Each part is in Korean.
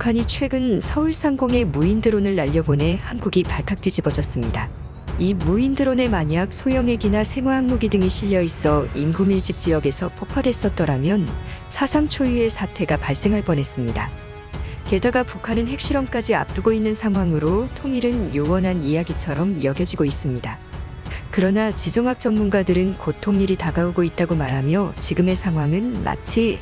북한이 최근 서울 상공에 무인 드론을 날려보내 한국이 발칵 뒤집어졌습니다. 이 무인 드론에 만약 소형 핵이나 생화 항무기 등이 실려 있어 인구 밀집 지역에서 폭파됐었더라면 사상 초유의 사태가 발생할 뻔했습니다. 게다가 북한은 핵실험까지 앞두고 있는 상황으로 통일은 요원한 이야기처럼 여겨지고 있습니다. 그러나 지정학 전문가들은 곧 통일이 다가오고 있다고 말하며 지금의 상황은 마치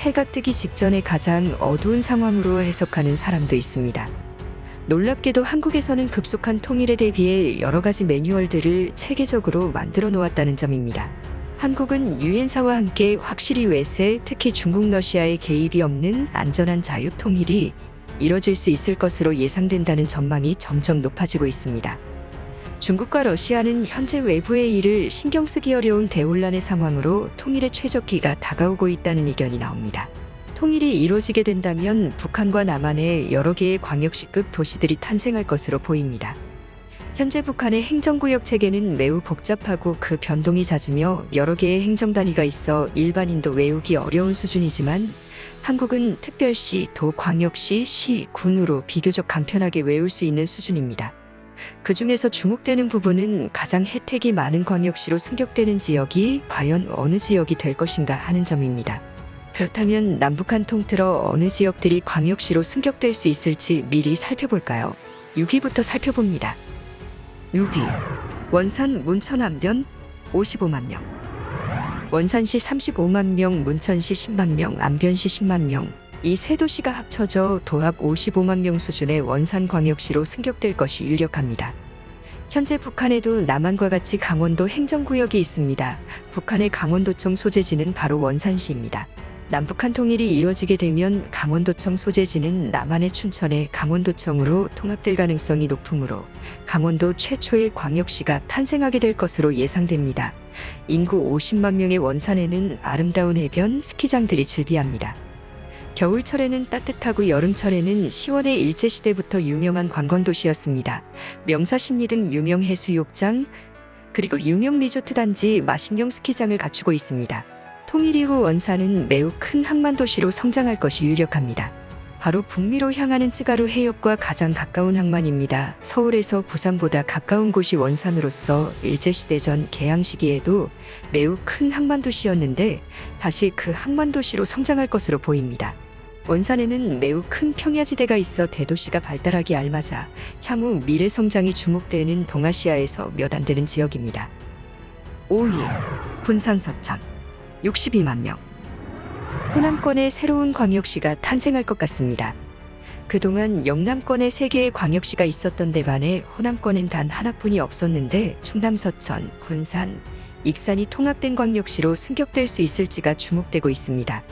해가 뜨기 직전에 가장 어두운 상황으로 해석하는 사람도 있습니다. 놀랍게도 한국에서는 급속한 통일에 대비해 여러 가지 매뉴얼들을 체계적으로 만들어 놓았다는 점입니다. 한국은 유엔사와 함께 확실히 외세, 특히 중국 러시아의 개입이 없는 안전한 자유 통일이 이뤄질 수 있을 것으로 예상된다는 전망이 점점 높아지고 있습니다. 중국과 러시아는 현재 외부의 일을 신경 쓰기 어려운 대혼란의 상황으로 통일의 최적기가 다가오고 있다는 의견이 나옵니다. 통일이 이루어지게 된다면 북한과 남한의 여러 개의 광역시급 도시들이 탄생할 것으로 보입니다. 현재 북한의 행정구역 체계는 매우 복잡하고 그 변동이 잦으며 여러 개의 행정단위가 있어 일반인도 외우기 어려운 수준이지만 한국은 특별시, 도, 광역시, 시, 군으로 비교적 간편하게 외울 수 있는 수준입니다. 그 중에서 주목되는 부분은 가장 혜택이 많은 광역시로 승격되는 지역이 과연 어느 지역이 될 것인가 하는 점입니다. 그렇다면 남북한 통틀어 어느 지역들이 광역시로 승격될 수 있을지 미리 살펴볼까요? 6위부터 살펴봅니다. 6위 원산 문천 안변 55만 명 원산시 35만 명, 문천시 10만 명, 안변시 10만 명. 이 세 도시가 합쳐져 도합 55만 명 수준의 원산 광역시로 승격될 것이 유력합니다. 현재 북한에도 남한과 같이 강원도 행정구역이 있습니다. 북한의 강원도청 소재지는 바로 원산시입니다. 남북한 통일이 이루어지게 되면 강원도청 소재지는 남한의 춘천의 강원도청으로 통합될 가능성이 높으므로 강원도 최초의 광역시가 탄생하게 될 것으로 예상됩니다. 인구 50만 명의 원산에는 아름다운 해변, 스키장들이 즐비합니다. 겨울철에는 따뜻하고 여름철에는 시원의 일제시대부터 유명한 관광도시였습니다. 명사십리 등 유명 해수욕장, 그리고 유명 리조트 단지 마신경 스키장을 갖추고 있습니다. 통일 이후 원산은 매우 큰 항만도시로 성장할 것이 유력합니다. 바로 북미로 향하는 찌가루 해협과 가장 가까운 항만입니다. 서울에서 부산보다 가까운 곳이 원산으로서 일제시대 전 개항 시기에도 매우 큰 항만도시였는데 다시 그 항만도시로 성장할 것으로 보입니다. 원산에는 매우 큰 평야지대가 있어 대도시가 발달하기 알맞아 향후 미래 성장이 주목되는 동아시아에서 몇 안 되는 지역입니다. 5위 군산 서천 62만 명 호남권의 새로운 광역시가 탄생할 것 같습니다. 그동안 영남권에 세 개의 광역시가 있었던 데 반해 호남권엔 단 하나뿐이 없었는데 충남 서천, 군산, 익산이 통합된 광역시로 승격될 수 있을지가 주목되고 있습니다.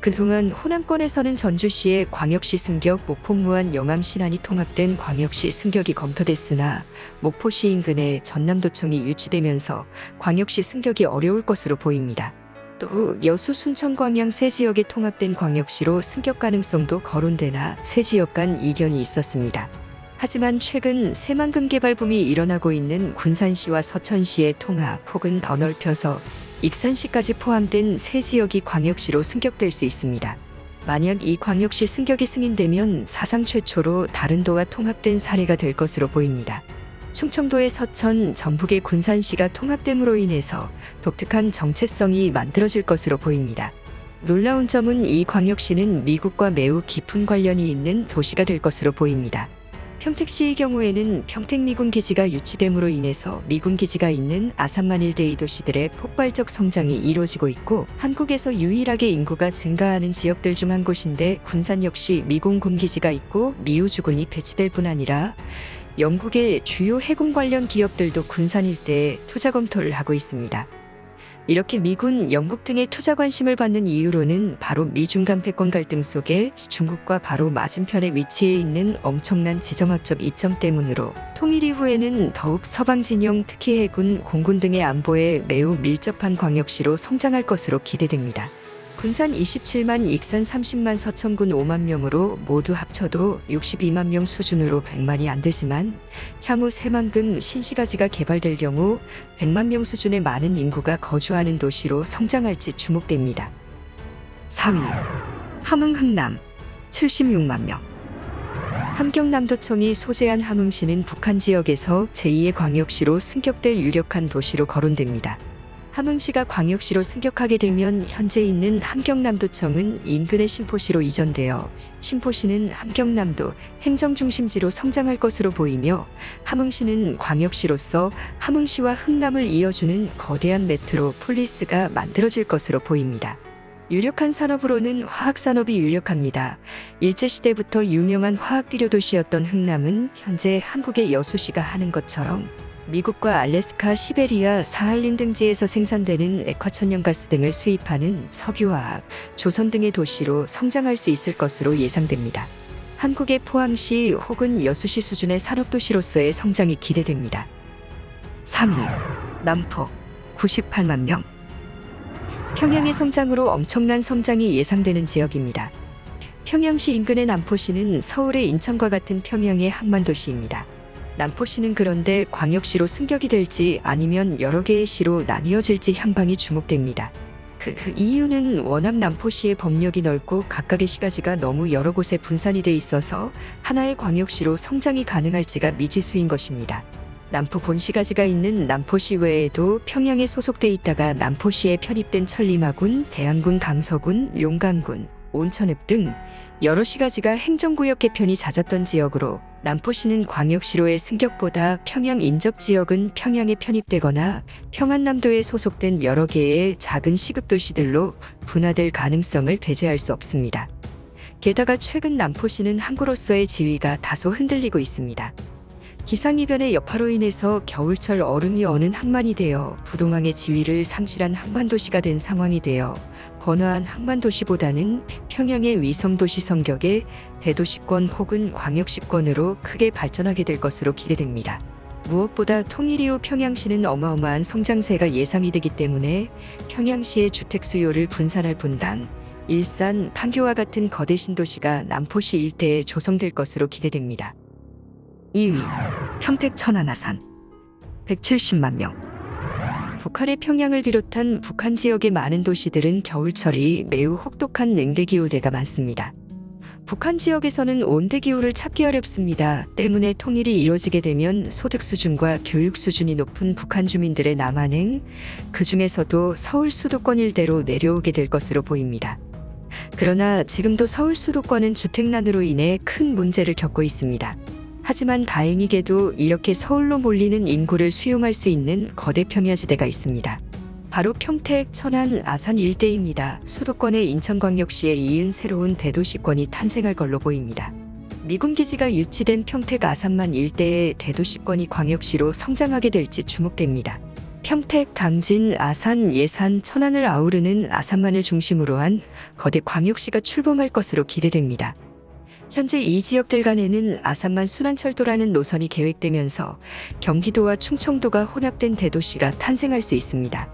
그동안 호남권에서는 전주시의 광역시 승격, 목포 무안 영암 신안이 통합된 광역시 승격이 검토됐으나 목포시 인근에 전남도청이 유치되면서 광역시 승격이 어려울 것으로 보입니다. 또 여수 순천 광양 세 지역이 통합된 광역시로 승격 가능성도 거론되나 세 지역 간 이견이 있었습니다. 하지만 최근 새만금 개발 붐이 일어나고 있는 군산시와 서천시의 통합 혹은 더 넓혀서 익산시까지 포함된 세 지역이 광역시로 승격될 수 있습니다. 만약 이 광역시 승격이 승인되면 사상 최초로 다른 도와 통합된 사례가 될 것으로 보입니다. 충청도의 서천, 전북의 군산시가 통합됨으로 인해서 독특한 정체성이 만들어질 것으로 보입니다. 놀라운 점은 이 광역시는 미국과 매우 깊은 관련이 있는 도시가 될 것으로 보입니다. 평택시의 경우에는 평택미군 기지가 유치됨으로 인해서 미군 기지가 있는 아산만 일대의 도시들의 폭발적 성장이 이루어지고 있고 한국에서 유일하게 인구가 증가하는 지역들 중 한 곳인데 군산 역시 미군 군기지가 있고 미우주군이 배치될 뿐 아니라 영국의 주요 해군 관련 기업들도 군산 일대에 투자 검토를 하고 있습니다. 이렇게 미군, 영국 등의 투자 관심을 받는 이유로는 바로 미중 간 패권 갈등 속에 중국과 바로 맞은편에 위치해 있는 엄청난 지정학적 이점 때문으로 통일 이후에는 더욱 서방 진영 특히 해군, 공군 등의 안보에 매우 밀접한 광역시로 성장할 것으로 기대됩니다. 군산 27만, 익산 30만, 서천군 5만 명으로 모두 합쳐도 62만 명 수준으로 100만이 안 되지만 향후 새만금 신시가지가 개발될 경우 100만 명 수준의 많은 인구가 거주하는 도시로 성장할지 주목됩니다. 4위 함흥 흥남 76만 명 함경남도청이 소재한 함흥시는 북한 지역에서 제2의 광역시로 승격될 유력한 도시로 거론됩니다. 함흥시가 광역시로 승격하게 되면 현재 있는 함경남도청은 인근의 신포시로 이전되어 신포시는 함경남도 행정중심지로 성장할 것으로 보이며 함흥시는 광역시로서 함흥시와 흥남을 이어주는 거대한 메트로 폴리스가 만들어질 것으로 보입니다. 유력한 산업으로는 화학산업이 유력합니다. 일제시대부터 유명한 화학비료 도시였던 흥남은 현재 한국의 여수시가 하는 것처럼 미국과 알래스카, 시베리아, 사할린 등지에서 생산되는 액화천연가스 등을 수입하는 석유화학, 조선 등의 도시로 성장할 수 있을 것으로 예상됩니다. 한국의 포항시 혹은 여수시 수준의 산업도시로서의 성장이 기대됩니다. 3위 남포 98만 명 평양의 성장으로 엄청난 성장이 예상되는 지역입니다. 평양시 인근의 남포시는 서울의 인천과 같은 평양의 한반도시입니다. 남포시는 그런데 광역시로 승격이 될지 아니면 여러 개의 시로 나뉘어질지 향방이 주목됩니다. 그, 그 이유는 워낙 남포시의 범력이 넓고 각각의 시가지가 너무 여러 곳에 분산이 돼 있어서 하나의 광역시로 성장이 가능할지가 미지수인 것입니다. 남포 본시가지가 있는 남포시 외에도 평양에 소속돼 있다가 남포시에 편입된 천리마군, 대안군, 강서군, 용강군, 온천읍 등 여러 시가지가 행정구역 개편이 잦았던 지역으로 남포시는 광역시로의 승격보다 평양 인접 지역은 평양에 편입되거나 평안남도에 소속된 여러 개의 작은 시급도시들로 분화될 가능성을 배제할 수 없습니다. 게다가 최근 남포시는 항구로서의 지위가 다소 흔들리고 있습니다. 기상이변의 여파로 인해서 겨울철 얼음이 어는 항만이 되어 부동항의 지위를 상실한 항만도시가 된 상황이 되어 번화한 항만도시보다는 평양의 위성도시 성격의 대도시권 혹은 광역시권으로 크게 발전하게 될 것으로 기대됩니다. 무엇보다 통일 이후 평양시는 어마어마한 성장세가 예상이 되기 때문에 평양시의 주택 수요를 분산할 분당, 일산, 판교와 같은 거대 신도시가 남포시 일대에 조성될 것으로 기대됩니다. 2위 평택 천안아산 170만 명 북한의 평양을 비롯한 북한 지역의 많은 도시들은 겨울철이 매우 혹독한 냉대 기후대가 많습니다. 북한 지역에서는 온대 기후를 찾기 어렵습니다. 때문에 통일이 이루어지게 되면 소득 수준과 교육 수준이 높은 북한 주민들의 남한은 그 중에서도 서울 수도권 일대로 내려오게 될 것으로 보입니다. 그러나 지금도 서울 수도권은 주택난으로 인해 큰 문제를 겪고 있습니다. 하지만 다행히게도 이렇게 서울로 몰리는 인구를 수용할 수 있는 거대 평야지대가 있습니다. 바로 평택, 천안, 아산 일대입니다. 수도권의 인천광역시에 이은 새로운 대도시권이 탄생할 걸로 보입니다. 미군 기지가 유치된 평택 아산만 일대의 대도시권이 광역시로 성장하게 될지 주목됩니다. 평택, 당진, 아산, 예산, 천안을 아우르는 아산만을 중심으로 한 거대 광역시가 출범할 것으로 기대됩니다. 현재 이 지역들 간에는 아산만 순환철도라는 노선이 계획되면서 경기도와 충청도가 혼합된 대도시가 탄생할 수 있습니다.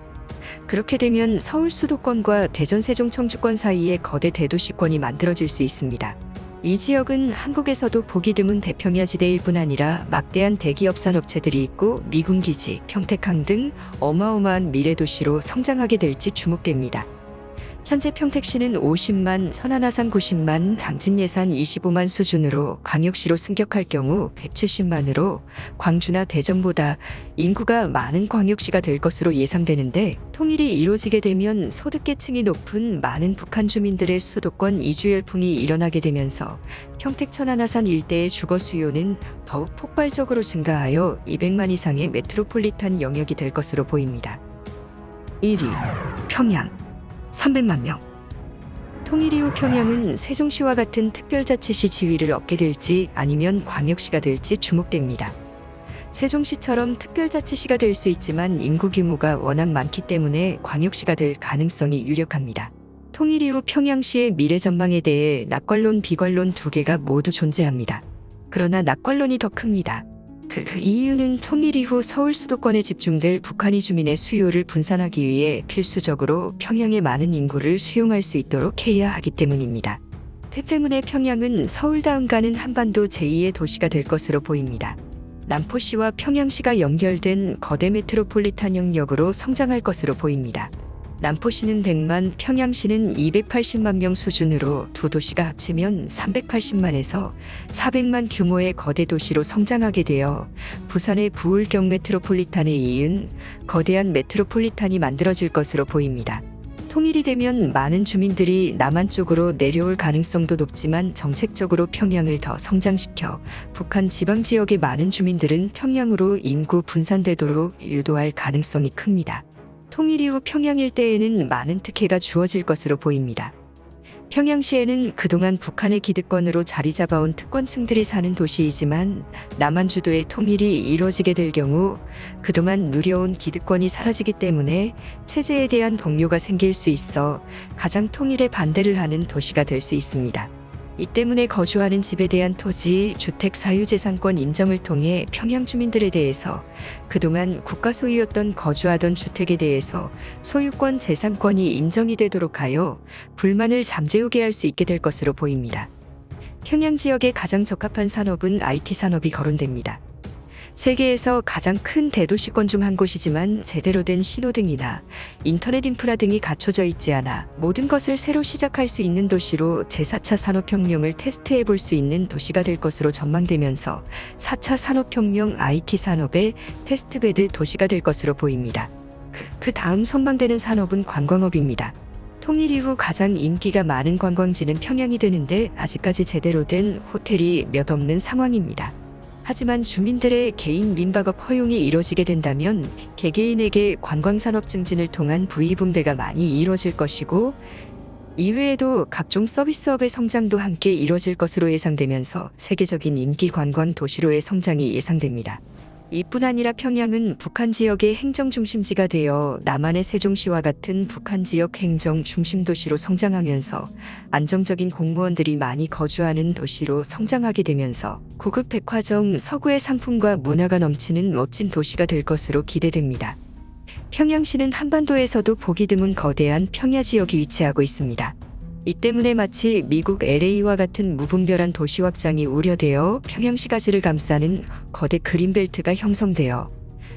그렇게 되면 서울 수도권과 대전 세종 청주권 사이에 거대 대도시권이 만들어질 수 있습니다. 이 지역은 한국에서도 보기 드문 대평야 지대일 뿐 아니라 막대한 대기업 산업체들이 있고 미군 기지, 평택항 등 어마어마한 미래도시로 성장하게 될지 주목됩니다. 현재 평택시는 50만, 천안아산 90만, 당진 예산 25만 수준으로 광역시로 승격할 경우 170만으로 광주나 대전보다 인구가 많은 광역시가 될 것으로 예상되는데 통일이 이루어지게 되면 소득계층이 높은 많은 북한 주민들의 수도권 이주 열풍이 일어나게 되면서 평택 천안아산 일대의 주거 수요는 더욱 폭발적으로 증가하여 200만 이상의 메트로폴리탄 영역이 될 것으로 보입니다. 1위 평양 300만 명. 통일 이후 평양은 세종시와 같은 특별자치시 지위를 얻게 될지 아니면 광역시가 될지 주목됩니다. 세종시처럼 특별자치시가 될 수 있지만 인구 규모가 워낙 많기 때문에 광역시가 될 가능성이 유력합니다. 통일 이후 평양시의 미래 전망에 대해 낙관론, 비관론 두 개가 모두 존재합니다. 그러나 낙관론이 더 큽니다. 이유는 통일 이후 서울 수도권에 집중될 북한이 주민의 수요를 분산하기 위해 필수적으로 평양의 많은 인구를 수용할 수 있도록 해야 하기 때문입니다. 그 때문에 평양은 서울 다음 가는 한반도 제2의 도시가 될 것으로 보입니다. 남포시와 평양시가 연결된 거대 메트로폴리탄 영역으로 성장할 것으로 보입니다. 남포시는 100만, 평양시는 280만 명 수준으로 두 도시가 합치면 380만에서 400만 규모의 거대 도시로 성장하게 되어 부산의 부울경 메트로폴리탄에 이은 거대한 메트로폴리탄이 만들어질 것으로 보입니다. 통일이 되면 많은 주민들이 남한 쪽으로 내려올 가능성도 높지만 정책적으로 평양을 더 성장시켜 북한 지방 지역의 많은 주민들은 평양으로 인구 분산되도록 유도할 가능성이 큽니다. 통일 이후 평양 일대에는 많은 특혜가 주어질 것으로 보입니다. 평양시에는 그동안 북한의 기득권으로 자리 잡아온 특권층들이 사는 도시이지만 남한 주도의 통일이 이루어지게 될 경우 그동안 누려온 기득권이 사라지기 때문에 체제에 대한 동요가 생길 수 있어 가장 통일에 반대를 하는 도시가 될 수 있습니다. 이 때문에 거주하는 집에 대한 토지, 주택 사유재산권 인정을 통해 평양 주민들에 대해서 그동안 국가 소유였던 거주하던 주택에 대해서 소유권 재산권이 인정이 되도록 하여 불만을 잠재우게 할 수 있게 될 것으로 보입니다. 평양 지역에 가장 적합한 산업은 IT 산업이 거론됩니다. 세계에서 가장 큰 대도시권 중 한 곳이지만 제대로 된 신호등이나 인터넷 인프라 등이 갖춰져 있지 않아 모든 것을 새로 시작할 수 있는 도시로 제4차 산업혁명을 테스트해 볼 수 있는 도시가 될 것으로 전망되면서 4차 산업혁명 IT 산업의 테스트베드 도시가 될 것으로 보입니다. 그 다음 선망되는 산업은 관광업입니다. 통일 이후 가장 인기가 많은 관광지는 평양이 되는데 아직까지 제대로 된 호텔이 몇 없는 상황입니다. 하지만 주민들의 개인 민박업 허용이 이루어지게 된다면 개개인에게 관광산업 증진을 통한 부의분배가 많이 이루어질 것이고 이외에도 각종 서비스업의 성장도 함께 이루어질 것으로 예상되면서 세계적인 인기 관광 도시로의 성장이 예상됩니다. 이뿐 아니라 평양은 북한 지역의 행정 중심지가 되어 남한의 세종시와 같은 북한 지역 행정 중심 도시로 성장하면서 안정적인 공무원들이 많이 거주하는 도시로 성장하게 되면서 고급 백화점, 서구의 상품과 문화가 넘치는 멋진 도시가 될 것으로 기대됩니다. 평양시는 한반도에서도 보기 드문 거대한 평야 지역이 위치하고 있습니다. 이 때문에 마치 미국 LA와 같은 무분별한 도시 확장이 우려되어 평양시 가지를 감싸는 거대 그린벨트가 형성되어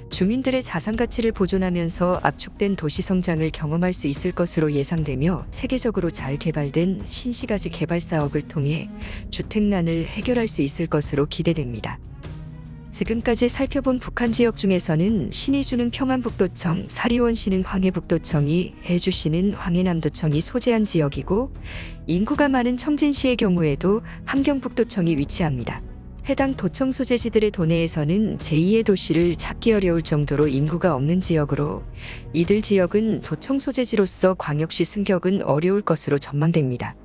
주민들의 자산 가치를 보존하면서 압축된 도시 성장을 경험할 수 있을 것으로 예상되며 세계적으로 잘 개발된 신시가지 개발 사업을 통해 주택난을 해결할 수 있을 것으로 기대됩니다. 지금까지 살펴본 북한 지역 중에서는 신의주는 평안북도청, 사리원시는 황해북도청이, 해주시는 황해남도청이 소재한 지역이고 인구가 많은 청진시의 경우에도 함경북도청이 위치합니다. 해당 도청 소재지들의 도내에서는 제2의 도시를 찾기 어려울 정도로 인구가 없는 지역으로 이들 지역은 도청 소재지로서 광역시 승격은 어려울 것으로 전망됩니다.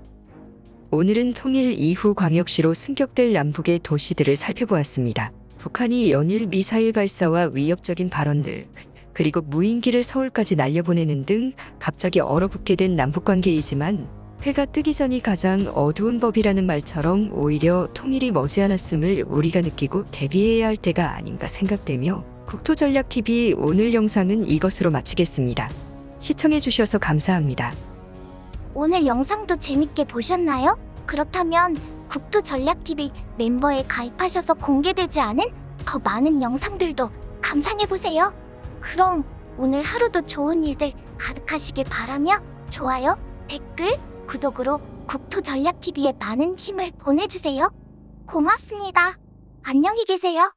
오늘은 통일 이후 광역시로 승격될 남북의 도시들을 살펴보았습니다. 북한이 연일 미사일 발사와 위협적인 발언들, 그리고 무인기를 서울까지 날려보내는 등 갑자기 얼어붙게 된 남북 관계이지만 해가 뜨기 전이 가장 어두운 법이라는 말처럼 오히려 통일이 머지않았음을 우리가 느끼고 대비해야 할 때가 아닌가 생각되며 국토전략TV 오늘 영상은 이것으로 마치겠습니다. 시청해주셔서 감사합니다. 오늘 영상도 재밌게 보셨나요? 그렇다면 국토전략TV 멤버에 가입하셔서 공개되지 않은 더 많은 영상들도 감상해보세요. 그럼 오늘 하루도 좋은 일들 가득하시길 바라며 좋아요, 댓글, 구독으로 국토전략TV에 많은 힘을 보내주세요. 고맙습니다. 안녕히 계세요.